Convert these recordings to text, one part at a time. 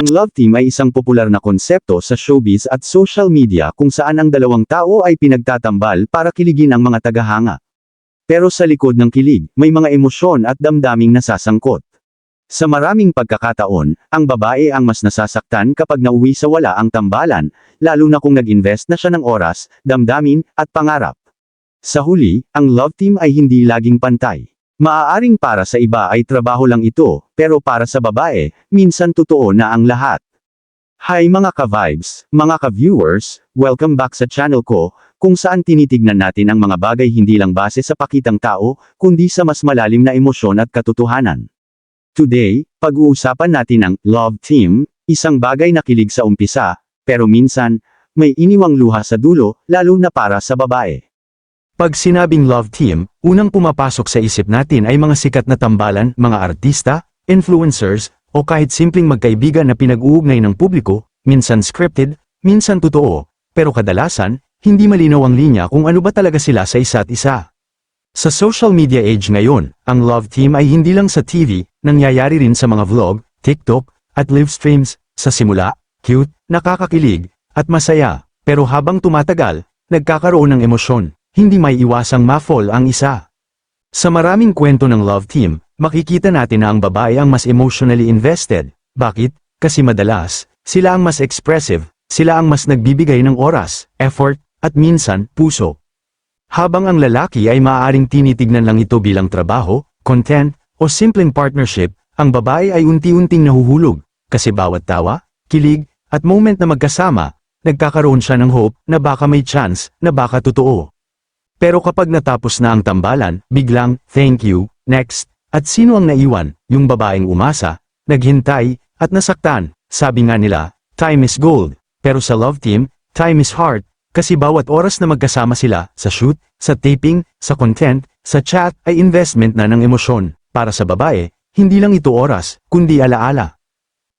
Ang love team ay isang popular na konsepto sa showbiz at social media kung saan ang dalawang tao ay pinagtatambal para kiligin ang mga tagahanga. Pero sa likod ng kilig, may mga emosyon at damdaming nasasangkot. Sa maraming pagkakataon, ang babae ang mas nasasaktan kapag nauwi sa wala ang tambalan, lalo na kung nag-invest na siya ng oras, damdamin, at pangarap. Sa huli, ang love team ay hindi laging pantay. Maaaring para sa iba ay trabaho lang ito, pero para sa babae, minsan totoo na ang lahat. Hi mga ka-vibes, mga ka-viewers, welcome back sa channel ko, kung saan tinitignan natin ang mga bagay hindi lang base sa pakitang tao, kundi sa mas malalim na emosyon at katotohanan. Today, pag-uusapan natin ang love team, isang bagay na kilig sa umpisa, pero minsan, may iniwang luha sa dulo, lalo na para sa babae. Pag sinabing love team, unang pumapasok sa isip natin ay mga sikat na tambalan, mga artista, influencers, o kahit simpleng magkaibigan na pinag-uugnay ng publiko, minsan scripted, minsan totoo, pero kadalasan, hindi malinaw ang linya kung ano ba talaga sila sa isa't isa. Sa social media age ngayon, ang love team ay hindi lang sa TV, nangyayari rin sa mga vlog, TikTok, at live streams, sa simula, cute, nakakakilig, at masaya, pero habang tumatagal, nagkakaroon ng emosyon, hindi may iwasang ma-fall ang isa. Sa maraming kwento ng love team, makikita natin na ang babae ang mas emotionally invested. Bakit? Kasi madalas, sila ang mas expressive, sila ang mas nagbibigay ng oras, effort, at minsan, puso. Habang ang lalaki ay maaaring tinitignan lang ito bilang trabaho, content, o simpleng partnership, ang babae ay unti-unting nahuhulog, kasi bawat tawa, kilig, at moment na magkasama, nagkakaroon siya ng hope na baka may chance na baka totoo. Pero kapag natapos na ang tambalan, biglang, thank you, next, at sino ang naiwan, yung babaeng umasa, naghintay, at nasaktan, sabi nga nila, time is gold, pero sa love team, time is heart, kasi bawat oras na magkasama sila, sa shoot, sa taping, sa content, sa chat, ay investment na ng emosyon, para sa babae, hindi lang ito oras, kundi alaala.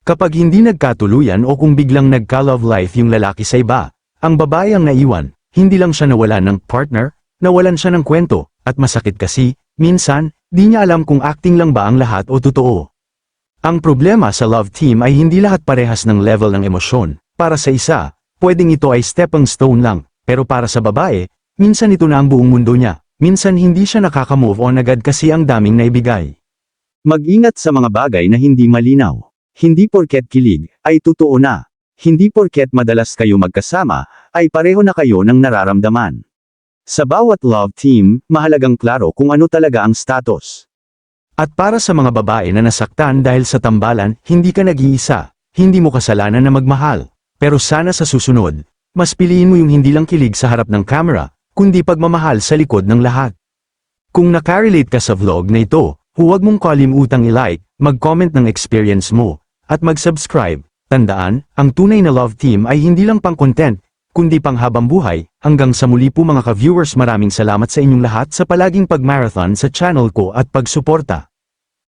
Kapag hindi nagkatuluyan o kung biglang nagka-love life yung lalaki sa iba, ang babae ang naiwan, hindi lang siya nawala ng partner, nawalan siya ng kwento, at masakit kasi, minsan, di niya alam kung acting lang ba ang lahat o totoo. Ang problema sa love team ay hindi lahat parehas ng level ng emosyon. Para sa isa, pwedeng ito ay stepping stone lang, pero para sa babae, minsan ito na ang buong mundo niya. Minsan hindi siya nakaka-move on agad kasi ang daming naibigay. Mag-ingat sa mga bagay na hindi malinaw. Hindi porket kilig, ay totoo na. Hindi porket madalas kayo magkasama, ay pareho na kayo ng nararamdaman. Sa bawat love team, mahalagang klaro kung ano talaga ang status. At para sa mga babae na nasaktan dahil sa tambalan, hindi ka nag-iisa. Hindi mo kasalanan na magmahal. Pero sana sa susunod, mas piliin mo yung hindi lang kilig sa harap ng camera, kundi pagmamahal sa likod ng lahat. Kung nakarelate ka sa vlog na ito, huwag mong kalimutang i-like, mag-comment ng experience mo, at mag-subscribe. Tandaan, ang tunay na love team ay hindi lang pang content, kundi pang habang buhay. Hanggang sa muli po mga ka-viewers maraming salamat sa inyong lahat sa palaging pag-marathon sa channel ko at pagsuporta.